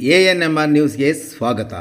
A N M R ನ್ಯೂಸ್ಗೆ ಸ್ವಾಗತ.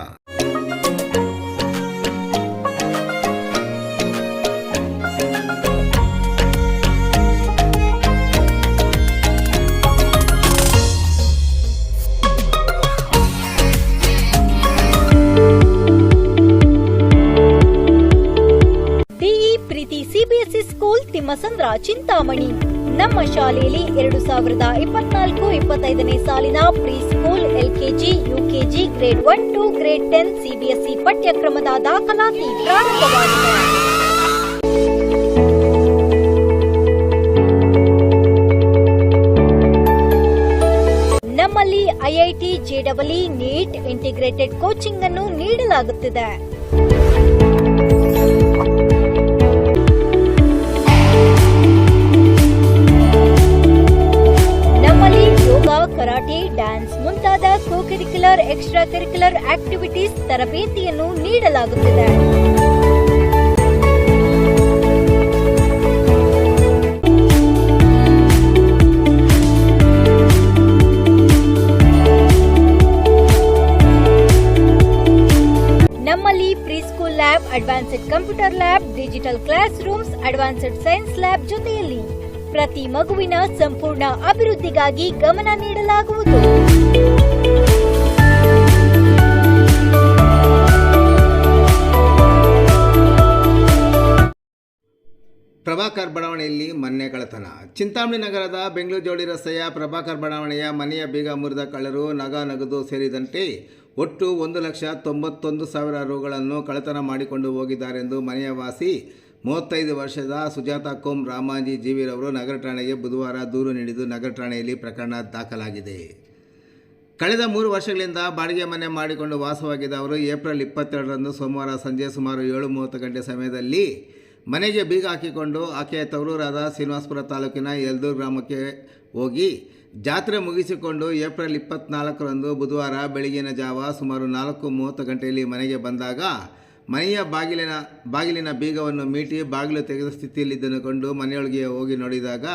D E Preethi CBSE school Thimmasandra Chintamani. ನಮ್ಮ ಶಾಲೆಯಲ್ಲಿ ಎರಡು ಸಾವಿರದ ಇಪ್ಪತ್ನಾಲ್ಕು ಇಪ್ಪತ್ತೈದನೇ ಸಾಲಿನ pre school LKG, UKG, grade one to grade ten CBSE ಪಠ್ಯಕ್ರಮದ ದಾಖಲಾತಿ ಪ್ರಾರಂಭವಾಗಿದೆ. ನಮ್ಮಲ್ಲಿ ಐಐಟಿ ಜೆಡಬ್ಲ್ಇ ನೀಟ್, ಇಂಟಿಗ್ರೇಟೆಡ್ ಕೋಚಿಂಗ್ ಅನ್ನು ನೀಡಲಾಗುತ್ತಿದೆ. ಎಕ್ಸ್ಟ್ರಾ ಕರಿಕ್ಯುಲರ್ ಆಕ್ಟಿವಿಟೀಸ್ ತರಬೇತಿಯನ್ನು ನೀಡಲಾಗುತ್ತಿದೆ. ನಮ್ಮಲ್ಲಿ pre school lab, advanced computer lab, digital classrooms advanced science lab ಜೊತೆಯಲ್ಲಿ ಪ್ರತಿ ಮಗುವಿನ ಸಂಪೂರ್ಣ ಅಭಿವೃದ್ಧಿಗಾಗಿ ಗಮನ ನೀಡಲಾಗುವುದು. ಪ್ರಭಾಕರ್ ಬಡಾವಣೆಯಲ್ಲಿ ಮೊನ್ನೆ ಕಳ್ಳತನ. ಚಿಂತಾಮಣಿ ನಗರದ ಬೆಂಗಳೂರು ಜೋಡಿ ರಸ್ತೆಯ ಪ್ರಭಾಕರ್ ಬಡಾವಣೆಯ ಮನೆಯ ಬೀಗ ಮುರಿದ ಕಳ್ಳರು ನಗ ನಗದು ಸೇರಿದಂತೆ ಒಟ್ಟು ಒಂದು ಲಕ್ಷ ತೊಂಬತ್ತೊಂದು ಸಾವಿರ ರುಗಳನ್ನು ಕಳ್ಳತನ ಮಾಡಿಕೊಂಡು ಹೋಗಿದ್ದಾರೆಂದು ಮನೆಯ ವಾಸಿ ಮೂವತ್ತೈದು ವರ್ಷದ ಸುಜಾತ ಕೋಮ್ ರಾಮಾಜಿ ಜೀವಿರವರು ನಗರ ಠಾಣೆಗೆ ಬುಧವಾರ ದೂರು ನೀಡಿದ್ದು ನಗರ ಠಾಣೆಯಲ್ಲಿ ಪ್ರಕರಣ ದಾಖಲಾಗಿದೆ. ಕಳೆದ ಮೂರು ವರ್ಷಗಳಿಂದ ಬಾಡಿಗೆ ಮನೆ ಮಾಡಿಕೊಂಡು ವಾಸವಾಗಿದ್ದ ಅವರು ಏಪ್ರಿಲ್ ಇಪ್ಪತ್ತೆರಡರಂದು ಸೋಮವಾರ ಸಂಜೆ ಸುಮಾರು ಏಳು ಮೂವತ್ತು ಗಂಟೆ ಸಮಯದಲ್ಲಿ ಮನೆಗೆ ಬೀಗ ಹಾಕಿಕೊಂಡು ಆಕೆಯ ತವರೂರಾದ ಶ್ರೀನಿವಾಸಪುರ ತಾಲೂಕಿನ ಯಲ್ದೂರು ಗ್ರಾಮಕ್ಕೆ ಹೋಗಿ ಜಾತ್ರೆ ಮುಗಿಸಿಕೊಂಡು ಏಪ್ರಿಲ್ ಇಪ್ಪತ್ನಾಲ್ಕರಂದು ಬುಧವಾರ ಬೆಳಗಿನ ಜಾವ ಸುಮಾರು ನಾಲ್ಕು ಮೂವತ್ತು ಗಂಟೆಯಲ್ಲಿ ಮನೆಗೆ ಬಂದಾಗ ಮನೆಯ ಬಾಗಿಲಿನ ಬಾಗಿಲಿನ ಬೀಗವನ್ನು ಮೀಟಿ ಬಾಗಿಲು ತೆಗೆದ ಸ್ಥಿತಿಯಲ್ಲಿದ್ದನ್ನು ಕಂಡು ಮನೆಯೊಳಗೆ ಹೋಗಿ ನೋಡಿದಾಗ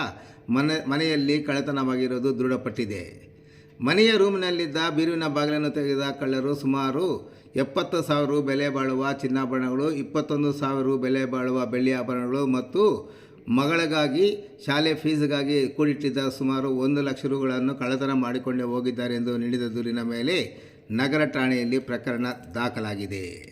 ಮನೆ, ಮನೆಯಲ್ಲಿ ಕಳೆತನವಾಗಿರೋದು ದೃಢಪಟ್ಟಿದೆ. ಮನೆಯ ರೂಮಿನಲ್ಲಿದ್ದ ಬೀರುವಿನ ಬಾಗಿಲನ್ನು ತೆಗೆದ ಕಳ್ಳರು ಸುಮಾರು ಎಪ್ಪತ್ತು ಸಾವಿರ ಬೆಲೆ ಬಾಳುವ ಚಿನ್ನಾಭರಣಗಳು, ಇಪ್ಪತ್ತೊಂದು ಸಾವಿರ ಬೆಲೆ ಬಾಳುವ ಬೆಳ್ಳಿ ಆಭರಣಗಳು ಮತ್ತು ಮಗಳಿಗಾಗಿ ಶಾಲೆ ಫೀಸ್ಗಾಗಿ ಕೂಡಿಟ್ಟಿದ್ದ ಸುಮಾರು ಒಂದು ಲಕ್ಷ ರುಗಳನ್ನು ಕಳ್ಳತನ ಮಾಡಿಕೊಂಡೇ ಹೋಗಿದ್ದಾರೆ ಎಂದು ನೀಡಿದ ದೂರಿನ ಮೇಲೆ ನಗರ ಠಾಣೆಯಲ್ಲಿ ಪ್ರಕರಣ ದಾಖಲಾಗಿದೆ.